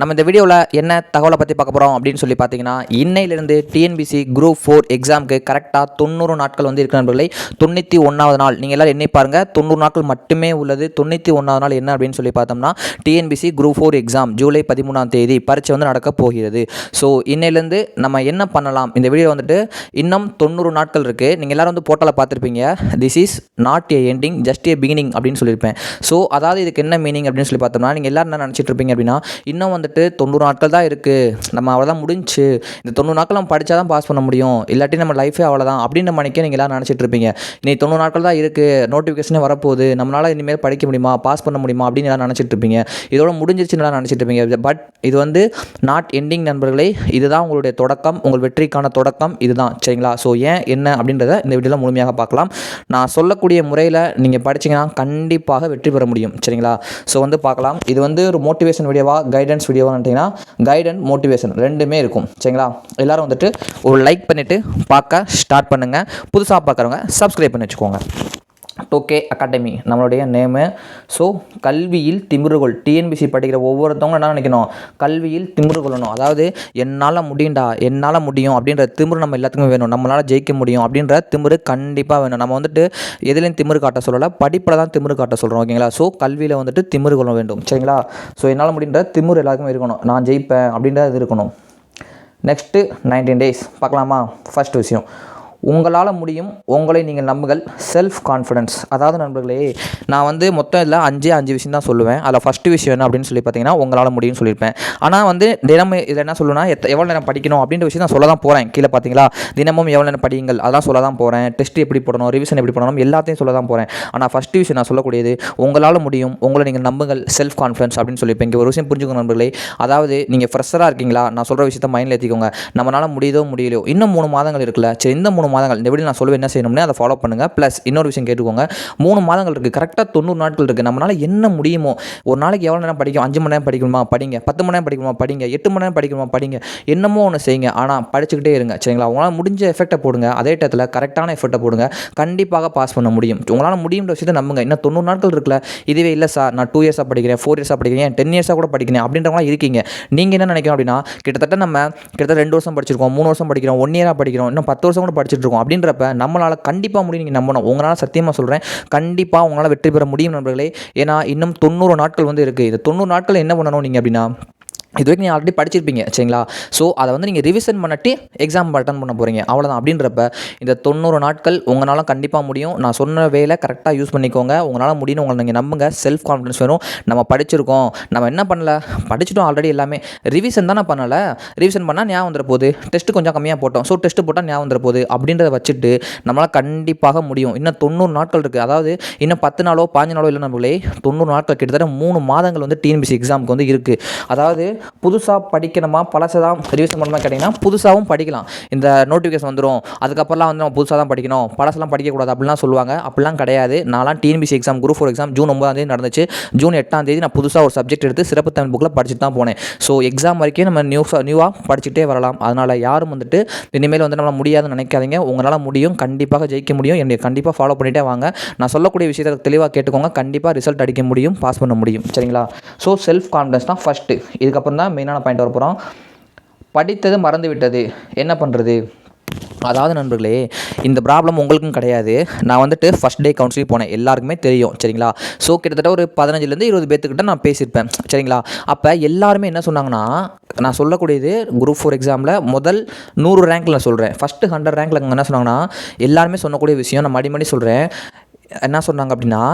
நம்ம இந்த வீடியோவில் என்ன தகவலை பற்றி பார்க்க போகிறோம் அப்படின்னு சொல்லி பார்த்தீங்கன்னா இன்னையிலிருந்து டிஎன்பிசி குரூப் ஃபோர் எக்ஸாமுக்கு கரெக்டாக தொண்ணூறு நாட்கள் வந்து இருக்கிற நண்பர்களை. தொண்ணூற்றி ஒன்றாவது நாள். நீங்கள் எல்லோரும் எண்ணி பாருங்கள் தொண்ணூறு நாட்கள் மட்டுமே உள்ளது. தொண்ணூற்றி ஒன்றாவது நாள் என்ன அப்படின்னு சொல்லி பார்த்தோம்னா TNPSC group four exam July பதிமூணாம் தேதி பரீட்சை வந்து நடக்க போகிறது. ஸோ இன்னையிலேருந்து நம்ம என்ன பண்ணலாம்? இந்த வீடியோ வந்துட்டு இன்னும் தொண்ணூறு நாட்கள் இருக்குது நீங்கள் எல்லோரும் வந்து போர்ட்டலை பார்த்துருப்பீங்க. This is not a ending just a beginning அப்படின்னு சொல்லியிருப்பேன். ஸோ அதாவது இதுக்கு என்ன மீனிங் அப்படின்னு சொல்லி பார்த்தோம்னா நீங்கள் எல்லாரும் என்ன நினச்சிட்டு இருப்பீங்க அப்படின்னா இன்னும் வந்துட்டு தொண்ணூறு நாட்கள் தான் இருக்குது நம்ம அவ்வளோதான் முடிஞ்சு. இந்த தொண்ணூறு நாட்கள் நம்ம படித்தா தான் பாஸ் பண்ண முடியும். இல்லாட்டி நம்ம லைஃபே அவ்வளோதான் நம்ம நினைக்க நீங்கள் எல்லாம் நினச்சிட்டு இருப்பீங்க. நீ தொண்ணூறு நாட்கள் தான் இருக்குது நோட்டிஃபிகேஷனே வரப்போகுது. நம்மளால் இனிமேல் படிக்க முடியுமா? பாஸ் பண்ண முடியுமா? அப்படின்னு எல்லாம் நினச்சிட்டு இருப்பீங்க. இதோட முடிஞ்சிருச்சுன்னு எல்லாம் நினச்சிட்டு இருப்பீங்க. பட் இது வந்து நாட் எண்டிங் நண்பர்களே இதுதான் உங்களுடைய தொடக்கம். உங்கள் வெற்றிக்கான தொடக்கம். இதுதான். சரிங்களா? ஸோ ஏன் என்ன அப்படின்றத இந்த வீடியோவில் முழுமையாக பார்க்கலாம். நான் சொல்லக்கூடிய முறையில் நீங்கள் படிச்சீங்கன்னா கண்டிப்பாக வெற்றி பெற முடியும். சரிங்களா? ஸோ வந்து பார்க்கலாம். இது வந்து ஒரு மோட்டிவேஷன் வீடியோவாக கைடன்ஸ் கைட் அண்ட் மோட்டிவேஷன் ரெண்டுமே இருக்கும். சரிங்களா? எல்லாரும் வந்துட்டு ஒரு லைக் பண்ணிவிட்டு பார்க்க ஸ்டார்ட் பண்ணுங்கள் புதுசாக பார்க்குறவங்க சப்ஸ்கிரைப் பண்ணி வச்சுக்கோங்க. டோகே அகாடமி நம்மளுடைய நேமு ஸோ கல்வியில் திமிருகொள் டிஎன்பிசி படிக்கிற ஒவ்வொருத்தவங்களும் என்ன நினைக்கணும்? கல்வியில் திமிரு கொள்ளணும் அதாவது என்னால் முடியும்டா என்னால் முடியும் அப்படின்ற திமிரு நம்ம எல்லாத்துக்குமே வேணும். நம்மளால் ஜெயிக்க முடியும் அப்படின்ற திமிரு கண்டிப்பாக வேணும். நம்ம வந்துட்டு எதுலேயும் திமிரு காட்ட சொல்லலை படிப்பில் தான் திமிரு காட்ட சொல்கிறோம் ஓகேங்களா? ஸோ கல்வியில் வந்துட்டு திமிரு கொள்ள வேண்டும் சரிங்களா? ஸோ என்னால் முடின்ற திமிரு எல்லாருக்குமே இருக்கணும். நான் ஜெயிப்பேன் அப்படின்றது இருக்கணும். நெக்ஸ்ட்டு நைன்டீன் டேஸ் பார்க்கலாமா? ஃபஸ்ட் விஷயம். உங்களால் முடியும். உங்களை நீங்கள் நம்புங்கள். செல்ஃப் கான்ஃபிடன்ஸ் அதாவது நண்பர்களே நான் வந்து மொத்தம் இதில் அஞ்சே அஞ்சு விஷயம் தான் சொல்லுவேன். அதில் ஃபஸ்ட்டு விஷயம் என்ன அப்படின்னு சொல்லி பார்த்தீங்கன்னா உங்களால் முடியும்னு சொல்லியிருப்பேன். ஆனால் வந்து தினமும் இதில் என்ன சொல்லுன்னா எத்த எவ்வளோ நேரம் படிக்கணும் அப்படின்ற விஷயம் நான் சொல்ல தான் போகிறேன் கீழே பார்த்தீங்களா? தினமும் எவ்வளோ நேரம் படியுங்கள். அதெல்லாம் சொல்ல தான் போகிறேன் டெஸ்ட் எப்படி போடணும்? ரிவிஷன் எப்படி பண்ணணும் எல்லாத்தையும் சொல்ல தான் போகிறேன் ஆனால் ஃபஸ்ட்டு விஷயம் நான் சொல்லக்கூடியது உங்களால் முடியும். உங்களை நீங்கள் நம்புங்கள். செல்ஃப் கான்ஃபிடன்ஸ் அப்படின்னு சொல்லியிருப்பேன். இங்கே ஒரு விஷயம் புரிஞ்சுக்கணும் நண்பர்களே. அதாவது நீங்கள் ஃப்ரெஷராக இருக்கீங்களா? நான் சொல்கிற விஷயத்த மைண்டில் ஏற்றிக்கோங்க நம்மளால் முடியுதோ முடியலையோ. இன்னும் மூணு மாதங்கள் இருக்குல்ல. சரி இந்த மூணு மாதங்கள். இந்த வீடியோ நான் சொல்லுவேன் என்ன செய்யணும்னு அதை ஃபாலோ பண்ணுங்கள் ப்ளஸ் இன்னொரு விஷயம் கேட்டுக்கோங்க. மூணு மாதங்கள் இருக்குது கரெக்டாக தொண்ணூறு நாட்கள் இருக்குது நம்மளால் என்ன முடியுமோ ஒரு நாளைக்கு எவ்வளோ நேரம் படிக்கும் அஞ்சு மணி நேரம் படிக்கணுமா? படிங்க. பத்து மணி நேரம் படிக்கணுமா? படிங்க. எட்டு மணி நேரம் படிக்கணுமா? படிங்க. என்னமோ ஒன்று செய்யுங்க. ஆனால் படிச்சுக்கிட்டே இருங்க. சரிங்களா? உங்களால் முடிஞ்ச எஃபெக்டை போடுங்க. அதே டயத்தில் கரெக்டான எஃபெக்டை போடுங்க. கண்டிப்பாக பாஸ் பண்ண முடியும். உங்களால் முடியுன்ற விஷயத்தை நம்புங்க. இன்னும் தொண்ணூறு நாட்கள் இருக்குல்ல? இதுவே இல்லை சார் நான் டூ இயர்ஸாக படிக்கிறேன். ஃபோர் இயர்ஸாக படிக்கிறேன். டென் இயர்ஸாக கூட படிக்கிறேன். அப்படின்றவங்களாம் இருக்கீங்க. நீங்கள் என்ன நினைக்கிறோம் அப்படின்னா கிட்டத்தட்ட நம்ம கிட்டத்தட்ட ரெண்டு வருஷம் படிச்சிருக்கோம். மூணு வருஷம் படிக்கிறோம். ஒன் இயராக படிக்கிறோம். இன்னும் பத்து வருஷம் கூட படிச்சிருக்கோம். இருக்கோம் அப்படின்றப்ப நம்மளால் கண்டிப்பாக முடியும். நீங்கள் நம்பணும். உங்களால் சத்தியமாக சொல்கிறேன் கண்டிப்பாக உங்களால் வெற்றி பெற முடியும் நண்பர்களே. ஏன்னா இன்னும் தொண்ணூறு நாட்கள் வந்து இருக்குது இந்த தொண்ணூறு நாட்கள் என்ன பண்ணணும் நீங்கள் அப்படின்னா இது வரைக்கும் நீங்கள் ஆல்ரெடி படிச்சிருப்பீங்க சரிங்களா? ஸோ அதை வந்து நீங்கள் ரிவிஷன் பண்ணிட்டு எக்ஸாம் அட்டன் பண்ண போகிறீங்க அவ்வளோதான் அப்படின்றப்ப இந்த தொண்ணூறு நாட்கள் உங்களால் கண்டிப்பாக முடியும். நான் சொன்ன வேலை கரெக்டாக யூஸ் பண்ணிக்கோங்க. உங்களால் முடியும்னு உங்களை நீங்கள் நம்புங்க. செல்ஃப் கான்ஃபிடன்ஸ் வேணும். நம்ம படிச்சிருக்கோம். நம்ம என்ன பண்ணல? படிச்சிட்டோம் ஆல்ரெடி எல்லாமே. ரிவிஷன் தானே பண்ணலை. ரிவிஷன் பண்ணால் ஞாபகம் வந்துட போகுது. டெஸ்ட்டு கொஞ்சம் கம்மியாக போட்டோம். ஸோ டெஸ்ட்டு போட்டால் ஞாபகம் வந்துட போகுது. அப்படின்றத வச்சுட்டு நம்மளால் கண்டிப்பாக முடியும். இன்னும் தொண்ணூறு நாட்கள் இருக்குது அதாவது இன்னும் பத்து நாளோ பாஞ்சு நாளோ இல்லை நம்மளே தொண்ணூறு நாட்கள் கிட்டத்தட்ட மூணு மாதங்கள் வந்து டிஎன்பிசி எக்ஸாமுக்கு வந்து இருக்குது அதாவது புதுசாக படிக்கணுமா? பழசை தான் ரிவிஷன் பண்ணணுமா கேட்டிங்கன்னா புதுசாகவும் படிக்கலாம். இந்த நோட்டிஃபிகேஷன் வந்துடும் அதுக்கப்புறம்லாம் வந்து நம்ம புதுசாக தான் படிக்கணும். பழசெல்லாம் படிக்கக்கூடாது அப்படிலாம் சொல்லுவாங்க. அப்படிலாம் கிடையாது. நான்லாம் TNPSC exam group four exam June ஒன்பதாம் தேதி நடந்துச்சு. ஜூன் எட்டாம் தேதி நான் புதுசாக ஒரு சப்ஜெக்ட் எடுத்து சிறப்பு தமிழ் புக்கில் படிச்சுட்டு தான் போனேன். ஸோ எக்ஸாம் வரைக்கும் நம்ம நியூஸாக நியூவாக படிச்சுட்டே வரலாம். அதனால் யாரும் வந்துட்டு இனிமேல் வந்து நம்மளால் முடியாதுன்னு நினைக்காதீங்க. உங்களால் முடியும். கண்டிப்பாக ஜெயிக்க முடியும். என்னை கண்டிப்பாக ஃபாலோ பண்ணிகிட்டே வாங்க. நான் சொல்லக்கூடிய விஷயத்தை தெளிவாக கேட்டுக்கோங்க. கண்டிப்பாக ரிசல்ட் அடிக்க முடியும். பாஸ் பண்ண முடியும். சரிங்களா? ஸோ செல்ஃப் கான்ஃபிடன்ஸ் தான் ஃபஸ்ட்டு இதுக்கப்புறம் தான் மெயினான பாயிண்ட் வர போகிறோம் படித்தது மறந்து விட்டது என்ன பண்ணுறது அதாவது நண்பர்களே இந்த ப்ராப்ளம் உங்களுக்கும் கிடையாது. நான் வந்துட்டு ஃபஸ்ட் டே கவுன்சிலிங் போனேன். எல்லாருக்குமே தெரியும் சரிங்களா? ஸோ கிட்டத்தட்ட ஒரு பதினஞ்சுலேருந்து இருபது பேர்த்துக்கிட்ட நான் பேசியிருப்பேன் சரிங்களா? அப்போ எல்லாருமே என்ன சொன்னாங்கன்னா நான் சொல்லக்கூடியது குரூப் ஃபோர் எக்ஸாமில் முதல் நூறு ரேங்க்கில் நான் சொல்கிறேன் ஃபஸ்ட்டு ஹண்ட்ரட் ரேங்க்கில் என்ன சொன்னாங்கன்னா எல்லாருமே சொல்லக்கூடிய விஷயம் நான் மடி மடி சொல்கிறேன் என்ன சொன்னாங்க அப்படின்னா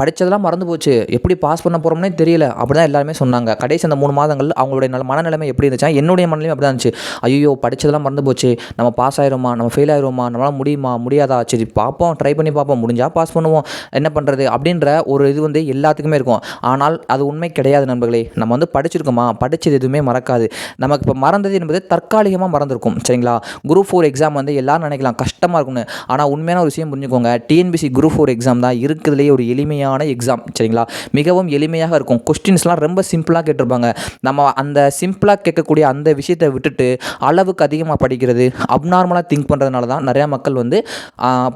படித்ததெல்லாம் மறந்து போச்சு. எப்படி பாஸ் பண்ண போகிறோம்னே தெரியல. அப்படி தான் எல்லாருமே சொன்னாங்க. கடைசி அந்த மூணு மாதங்கள் அவங்களுடைய நல்ல மனநிலைமை எப்படி இருந்துச்சா? என்னுடைய மனநிலைமை அப்படி தான் இருந்துச்சு. ஐயோ படித்ததெல்லாம் மறந்து போச்சு. நம்ம பாஸ் ஆயிருமா? நம்ம ஃபெயில் ஆயிருமா? நம்மளால் முடியுமா? முடியாதா? சரி பார்ப்போம். ட்ரை பண்ணி பார்ப்போம். முடிஞ்சால் பாஸ் பண்ணுவோம். என்ன பண்ணுறது அப்படின்ற ஒரு இது வந்து எல்லாத்துக்குமே இருக்கும். ஆனால் அது உண்மை கிடையாது நண்பர்களே. நம்ம வந்து படிச்சிருக்கோமா? படித்தது எதுவுமே மறக்காது. நமக்கு இப்போ மறந்தது என்பது தற்காலிகமாக மறந்துருக்கும். சரிங்களா? குரூப் ஃபோர் எக்ஸாம் வந்து எல்லாரும் நினைக்கலாம். கஷ்டமாக இருக்கும்னு. ஆனால் உண்மையான ஒரு விஷயம் புரிஞ்சுக்கோங்க. டிஎன்பிசி குரூப் ஃபோர் எக்ஸாம் தான் இருக்கிறதுலேயே ஒரு எளிமை எளிமையான எக்ஸாம் சரிங்களா? மிகவும் எளிமையாக இருக்கும். கொஸ்டின்ஸ்லாம் ரொம்ப சிம்பிளாக கேட்டிருப்பாங்க. நம்ம அந்த சிம்பிளாக கேட்கக்கூடிய அந்த விஷயத்தை விட்டுட்டு அளவுக்கு அதிகமாக படிக்கிறது அப்நார்மலாக திங்க் பண்ணுறதுனால தான் நிறையா மக்கள் வந்து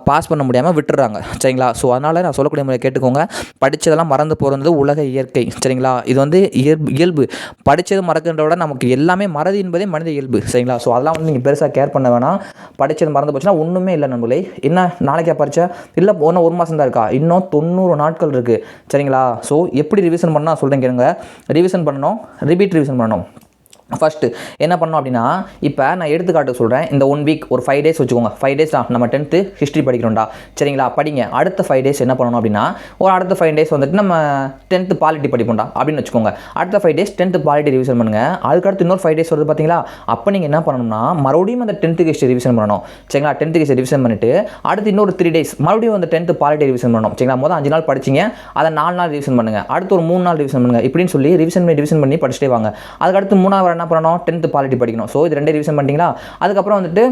பாஸ் பண்ண முடியாமல் விட்டுறாங்க. சரிங்களா? ஸோ அதனால் நான் சொல்லக்கூடிய முறை கேட்டுக்கோங்க. படித்ததெல்லாம் மறந்து போகிறது உலக இயற்கை சரிங்களா? இது வந்து இயல்பு இயல்பு. படித்தது மறக்கின்ற விட நமக்கு எல்லாமே மறதி என்பதே மனித இயல்பு சரிங்களா? ஸோ அதெல்லாம் வந்து நீங்கள் பெருசாக கேர் பண்ண வேணாம். படித்தது மறந்து போச்சுன்னா ஒன்றுமே இல்லை நண்பர்களே. என்ன நாளைக்கா பரிச்சை இல்லை ஒன்று ஒரு மாதம் தான் இருக்கா? இன்னும் தொண்ணூறு நாள் நாட்கள் இருக்குது சரிங்களா? ஸோ எப்படி ரிவிஷன் பண்ணால் சொல்கிறேன் கேளுங்க. ரிவிஷன் பண்ணணும் ரிபீட் ரிவிஷன் பண்ணணும். ஃபஸ்ட்டு என்ன பண்ணோம் அப்படின்னா இப்போ நான் எடுத்துக்காட்டு சொல்கிறேன் இந்த ஒன் வீக் ஒரு ஃபைவ் டேஸ் வச்சுக்கோங்க. ஃபைவ் டேஸ் தான் நம்ம டென்த்து ஹிஸ்ட்ரி படிக்கிறோம்டா. சரிங்களா? படிங்க. அடுத்த ஃபைவ் டேஸ் என்ன பண்ணணும் அப்படின்னா ஒரு அடுத்த ஃபைவ் டேஸ் வந்துட்டு நம்ம டென்த்து பாலிட்டி படிப்போம்டா அப்படின்னு வச்சுக்கோங்க. அடுத்த five days tenth polity revision பண்ணுங்கள் அதுக்கடுத்து இன்னொரு ஃபைவ் டேஸ் வருது பார்த்தீங்களா அப்போ நீங்கள் என்ன பண்ணணும்னா மறுபடியும் அந்த டென்த்து ஹிஸ்ட்ரி ரிவிஷன் பண்ணணும். சரிங்களா? டென்த்து ஹிஸ்ட்ரி ரிவிஷன் பண்ணிவிட்டு அடுத்து இன்னொரு த்ரீ டேஸ் மறுபடியும் அந்த டென்த்து பாலிட்டி ரிவிஷன் பண்ணணும். சரிங்களா? மொதல் அஞ்சு நாள் படிச்சிங்க. அதை நாலு நாள் ரிவிஷன் பண்ணுங்கள் அடுத்து ஒரு மூணு நாள் ரிவிஷன் பண்ணுங்கள் இப்படின்னு சொல்லி ரிவிஷன் பண்ணி ரிவிஷன் பண்ணி படிச்சுட்டே வாங்க. அதுக்கடுத்து மூணாவது என்ன பண்ணணும் டென்த்து பாலிட்டி படிக்கணும். ஸோ இது ரெண்டே ரிவிஷன் பண்ணிட்டீங்களா? அதுக்கப்புறம் வந்துட்டு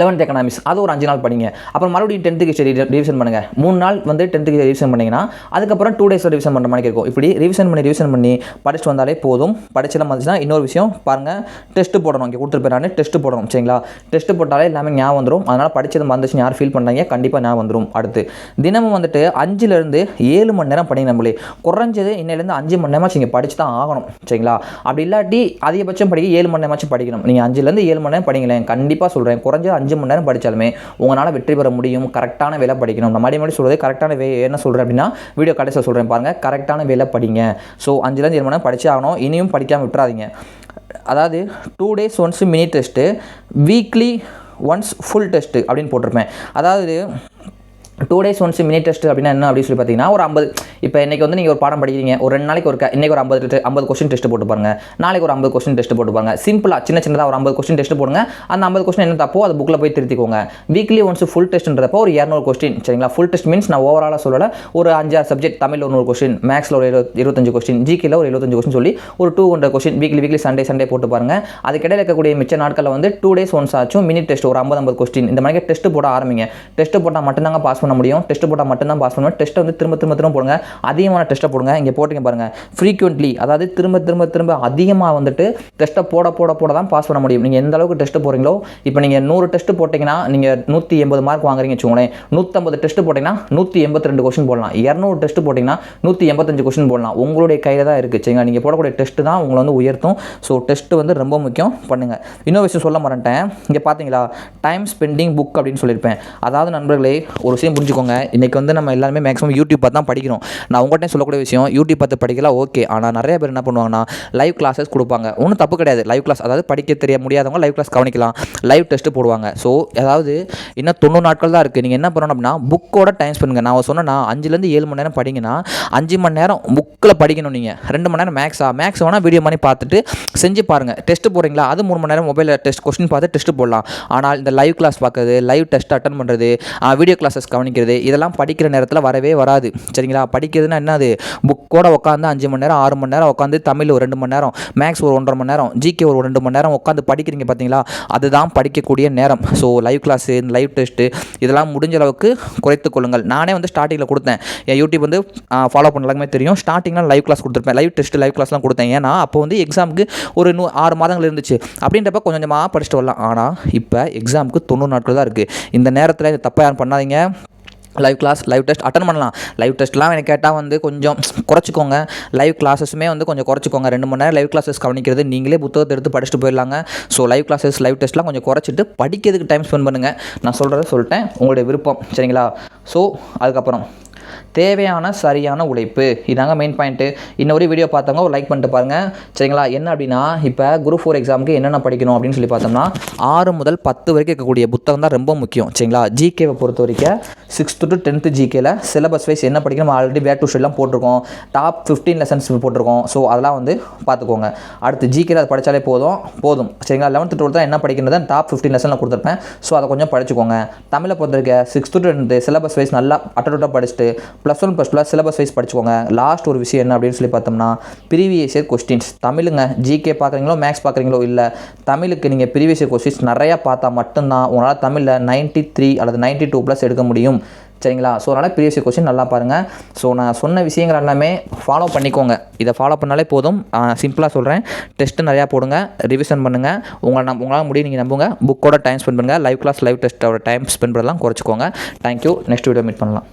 லெவன்த் எக்கனாமிக்ஸ் அது ஒரு அஞ்சு நாள் படிங்க. அப்புறம் மறுபடியும் டென்த்துக்கு சரி ரிவிஷன் பண்ணுங்கள் மூணு நாள் வந்து டென்த்துக்கு ரிவிஷன் பண்ணிங்கன்னா அதுக்கப்புறம் டூ டேஸில் ரிவிஷன் பண்ணுற மாதிரி இருக்கும். இப்படி ரிவிஷன் பண்ணி ரிவிஷன் பண்ணி படிச்சுட்டு வந்தாலே போதும். படிச்செல்லாம் வந்துச்சுன்னா இன்னொரு விஷயம் பாருங்கள் டெஸ்ட்டு போடணும். இங்கே கொடுத்துருப்பேன் நான் டெஸ்ட்டு போடணும் சரிங்களா? டெஸ்ட்டு போட்டாலே எல்லாமே ஞாபகம் வந்துடும் அதனால் படிச்சது மறந்துச்சு யார் ஃபீல் பண்ணுறாங்க கண்டிப்பாக ஞாபகம் வந்துடும் அடுத்து தினமும் வந்துட்டு அஞ்சுலேருந்து ஏழு மணி நேரம் படிங்க நம்மளே. குறைஞ்சது இன்னிலேருந்து அஞ்சு மணி நேரமாச்சும் இங்கே படிச்சு தான் ஆகணும் சரிங்களா? அப்படி இல்லாட்டி அதிகபட்சம் படிக்க ஏழு மணி நேரமாச்சும் படிக்கணும். நீங்கள் அஞ்சுலேருந்து ஏழு மணி நேரம் படிங்களேன். கண்டிப்பாக சொல்கிறேன் குறைஞ்சது அஞ்சு மணி நேரம் படித்தாலுமே உங்களால் வெற்றி பெற முடியும் கரெக்டான வேலை படிக்கணும். நான் மறுபடியும் மறுபடியும் சொல்கிறது கரெக்டான வே என்ன சொல்கிறேன் அப்படின்னா வீடியோ கடைசியில் சொல்கிறேன் பாருங்கள் கரெக்டான வேலை படிங்க. ஸோ அஞ்சுலேருந்து ஏழு மணி நேரம் படிச்சே ஆகணும் இனியும் படிக்காமல் விட்டுறாதீங்க. அதாவது two days once mini test weekly once full test அப்படின்னு போட்டிருப்பேன். அதாவது two days once mini test அப்படின்னா என்ன அப்படின்னு சொல்லி பார்த்தீங்கன்னா ஒரு ஐம்பது இப்போ இன்றைக்கி வந்து நீங்கள் ஒரு பாடம் படிக்கிறீங்க ஒரு ரெண்டு நாளைக்கு ஒரு இன்றைக்கி இன்னைக்கு ஒரு ஐம்பது te- ஐம்பது கொஸ்டின் டெஸ்ட் போட்டு பாருங்க. நாளைக்கு ஒரு ஐம்பது கொஸ்டின் டெஸ்ட் போட்டு பாருங்க. சிம்பிளாக சின்ன சின்னதாக ஒரு ஐம்பது கொஸ்டின் டெஸ்ட் போடுங்க. அந்த ஐம்பது கொஸ்டின் என்ன தப்போ அது புக்கில் போய் திருத்திக்கோங்க. வீக்லி ஒன்ஸ் ஃபுல் டெஸ்ட்ன்றப்போ ஒரு இரநூறு கொஸ்டின் சரிங்களா? ஃபுல் டெஸ்ட் மீன்ஸ் நான் ஓவராலாக சொல்லலை ஒரு அஞ்சாறு சப்ஜெக்ட் தமிழில் ஒரு நூறு கொஸ்டின் மேக்ஸில் ஒரு இருபது இருபத்தஞ்சு கொஸ்டின் ஜிகேல ஒரு எழுபத்தஞ்சு கொஸ்டின் சொல்லி ஒரு two hundred question weekly weekly Sunday Sunday போட்டு பாருங்க. அதுக்கிடையில் இருக்கக்கூடிய மிச்ச நாட்களில் வந்து டூ டேஸ் ஒன்ஸ் ஆச்சும் மினி டெஸ்ட் ஒரு ஐம்பது ஐம்பது கொஸ்டின் இந்த மாதிரி டெஸ்ட் போட ஆரம்பிங்க. டெஸ்ட் போட்டால் மட்டும்தாங்க பாஸ் பண்ண முடியும். டெஸ்ட் போட்டால் மட்டும்தான் பாஸ் பண்ணுவேன். டெஸ்ட்டை வந்து திரும்ப திரும்ப திரும்ப போடுங்க. அதிகமான டெஸ்ட்டை போடுங்க. இங்கே போட்டுங்க பாருங்கள் ஃப்ரீக்வெண்ட்லி அதாவது திரும்ப திரும்ப திரும்ப அதிகமாக வந்துட்டு டெஸ்ட்டை போட போட போட தான் பாஸ் பண்ண முடியும். நீங்கள் எந்த அளவுக்கு டெஸ்ட் போடுறீங்களோ இப்போ நீங்கள் நூறு டெஸ்ட் போட்டிங்கன்னா நீங்கள் நூற்றி எண்பது மார்க் வாங்குறீங்க வச்சுக்கோங்களேன். நூற்றம்பது டெஸ்ட் போட்டிங்கன்னா நூற்றி எண்பத்தி ரெண்டு கொஸ்டின் போடலாம். இரநூறு டெஸ்ட் போட்டிங்கன்னா நூற்றி எண்பத்தஞ்சு கொஸ்டின் போடலாம். உங்களுடைய கையில் தான் இருக்குது சரிங்களா? நீங்கள் போடக்கூடிய டெஸ்ட் தான் உங்களை வந்து உயர்த்தும். ஸோ டெஸ்ட் வந்து ரொம்ப முக்கியம். பண்ணுங்கள் இன்னொரு விஷயம் சொல்ல மறந்துட்டேன். இங்கே பார்த்தீங்களா டைம் ஸ்பெண்டிங் புக் அப்படின்னு சொல்லியிருப்பேன். அதாவது நண்பர்களே ஒரு விஷயம் புரிஞ்சுக்கோங்க. இன்றைக்கி வந்து நம்ம எல்லாருமே மேக்ஸிமம் யூடியூப் பார்த்து தான் படிக்கிறோம். நான் உங்கள்கிட்ட சொல்லக்கூடிய விஷயம் யூடியூப் பார்த்து படிக்கலாம் ஓகே ஆனால் நிறைய பேர் என்ன பண்ணுவாங்கன்னா லைவ் கிளாஸஸ் கொடுப்பாங்க. ஒன்றும் தப்பு கிடையாது. லைவ் கிளாஸ் அதாவது படிக்க தெரிய முடியாதவங்க லைவ் கிளாஸ் கவனிக்கலாம். லைவ் டெஸ்ட் போடுவாங்க. ஸோ அதாவது இன்னும் தொண்ணூறு நாட்கள் தான் இருக்குது நீங்கள் என்ன பண்ணணும் அப்படின்னா புக்கோட டைம் ஸ்பெண்ட் நான் சொன்னேன்னா அஞ்சுலேருந்து ஏழு மணி நேரம் படிங்கன்னா அஞ்சு மணி நேரம் புக்கில் படிக்கணும் நீங்கள் ரெண்டு மணி நேரம் மேக்ஸா மேக்ஸ் வேணால் வீடியோ பண்ணி பார்த்துட்டு செஞ்சு பாருங்கள் டெஸ்ட் போடுறீங்களா? அது மூணு மணி நேரம் மொபைலில் டெஸ்ட் கொஸ்டின் பார்த்து டெஸ்ட் போடலாம். ஆனால் இந்த லைவ் கிளாஸ் பார்க்குறது லைவ் டெஸ்ட் அட்டன் பண்ணுறது வீடியோ கிளாஸஸ் கவனிக்கிறது. இதெல்லாம் படிக்கிற நேரத்தில் வரவே வராது. சரிங்களா? படிக்கிறதுனா என்னது? புக்கோட உட்காந்து அஞ்சு மணி நேரம் ஆறு மணி நேரம் உட்காந்து தமிழ் ஒரு ரெண்டு மணி நேரம் மேக்ஸ் ஒரு ஒன்றரை மணி நேரம் ஜிகே ஒரு ரெண்டு மணி நேரம் உட்காந்து படிக்கிறீங்க பார்த்தீங்களா அதுதான் படிக்கக்கூடிய நேரம். So live class live test இதெல்லாம் முடிஞ்ச அளவுக்கு குறைத்து கொள்ளுங்கள். நானே வந்து ஸ்டார்டிங்கில் கொடுத்தேன். என் யூடியூப் வந்து ஃபாலோ பண்ண எல்லாருமே தெரியும். ஸ்டார்டிங்கில் லைவ் கிளாஸ் கொடுத்துருப்பேன். லைவ் டெஸ்ட் லைவ் கிளாஸ்லாம் கொடுத்தேன். ஏன்னா அப்போ வந்து எக்ஸாமுக்கு ஒரு நூ ஆறு மாதங்கள் இருந்துச்சு. அப்படின்றப்ப கொஞ்சம் கொஞ்சமாக படிச்சுட்டு வரலாம். ஆனால் இப்போ எக்ஸாமுக்கு தொண்ணூறு நாட்கள் தான் இருக்குது இந்த நேரத்தில் இந்த தப்பாக யாரும் பண்ணாதீங்க. Live class live test attend பண்ணலாம். லைவ் டெஸ்ட்லாம் எனக்கு கேட்டால் வந்து கொஞ்சம் குறைச்சிக்கோங்க. லைவ் கிளாஸஸுமே வந்து கொஞ்சம் குறைச்சிக்கோங்க. ரெண்டு மணி நேரம் லைவ் கிளாஸஸ் கவனிக்கிறது நீங்களே புத்தகத்தை எடுத்து படிச்சுட்டு போயிடலாங்க. ஸோ லைவ் கிளாஸஸ் லைவ் டெஸ்ட்லாம் கொஞ்சம் குறைச்சிட்டு படிக்கிறதுக்கு டைம் ஸ்பெண்ட் பண்ணுங்கள் நான் சொல்கிறத சொல்லிட்டேன். உங்களுடைய விருப்பம். சரிங்களா? ஸோ அதுக்கப்புறம் தேவையான சரியான உழைப்பு. இதாங்க மெயின் பாயிண்ட்டு இன்னொரு வீடியோ பார்த்தவங்க ஒரு லைக் பண்ணிட்டு பாருங்கள் சரிங்களா? என்ன அப்படின்னா இப்போ குரூப் ஃபோர் எக்ஸாமுக்கு என்னென்ன படிக்கணும் அப்படின்னு சொல்லி பார்த்தோம்னா ஆறு முதல் பத்து வரைக்கும் இருக்கக்கூடிய புத்தகம் தான் ரொம்ப முக்கியம். சரிங்களா? ஜிகேவை பொறுத்த வரைக்கும் சிக்ஸ்த்து டு டென்த்து ஜிகேல சிலபஸ் வைஸ் என்ன படிக்கணும் ஆல்ரெடி பேக் டு ஷெட்லாம் போட்டிருக்கோம். டாப் ஃபிஃப்டீன் லெசன்ஸ் போட்டிருக்கோம். ஸோ அதெல்லாம் வந்து பார்த்துக்கோங்க. அடுத்து ஜிகேல அதை படித்தாலே போதும். போதும். சரிங்களா? லெவன்த்து டுவெல்த்து என்ன படிக்கிறது டாப் ஃபிஃப்டீன் லெசனில் கொடுத்துருப்பேன். ஸோ அதை கொஞ்சம் படிச்சுக்கோங்க. தமிழை பொறுத்த வரைக்கும் sixth to tenth syllabus wise நல்லா அட்டோட்டாக படிச்சுட்டு ப்ளஸ் ஒன் ப்ளஸ் டூவில் சிலபஸ் வைஸ் படிச்சுக்கோங்க. லாஸ்ட் ஒரு விஷயம் என்ன அப்படின்னு சொல்லி பார்த்தோம்னா ப்ரீவியஸ் இயர் கொஸ்டின்ஸ் தமிழுங்க. ஜிகே பார்க்குறீங்களோ மேக்ஸ் பார்க்குறீங்களோ இல்லை தமிழுக்கு நீங்கள் ப்ரீவியஸ் இயர் கொஸ்டின்ஸ் நிறையா பார்த்தா மட்டும்தான் உங்களால் தமிழில் நைன்ட்டி த்ரீ அல்லது நைன்ட்டி டூ ப்ளஸ் எடுக்க முடியும். சரிங்களா? ஸோ அதனால் ப்ரீவியஸ் கொஸ்டின் நல்லா பாருங்கள் ஸோ நான் சொன்ன விஷயங்கள் எல்லாமே ஃபாலோ பண்ணிக்கோங்க. இதை ஃபாலோ பண்ணாலே போதும். சிம்பிளாக சொல்கிறேன் டெஸ்ட்டு நிறையா போடுங்க. ரிவிஷன் பண்ணுங்கள் உங்களை நம் உங்களால் முடியும் நீங்கள் நம்புங்க. புக்கோட டைம் ஸ்பெண்ட் பண்ணுங்கள் லைவ் கிளாஸ் லைவ் டெஸ்ட்டோட டைம் ஸ்பெண்ட் பண்ணலாம் குறைச்சிக்கோங்க. Thank you next video meet பண்ணலாம்.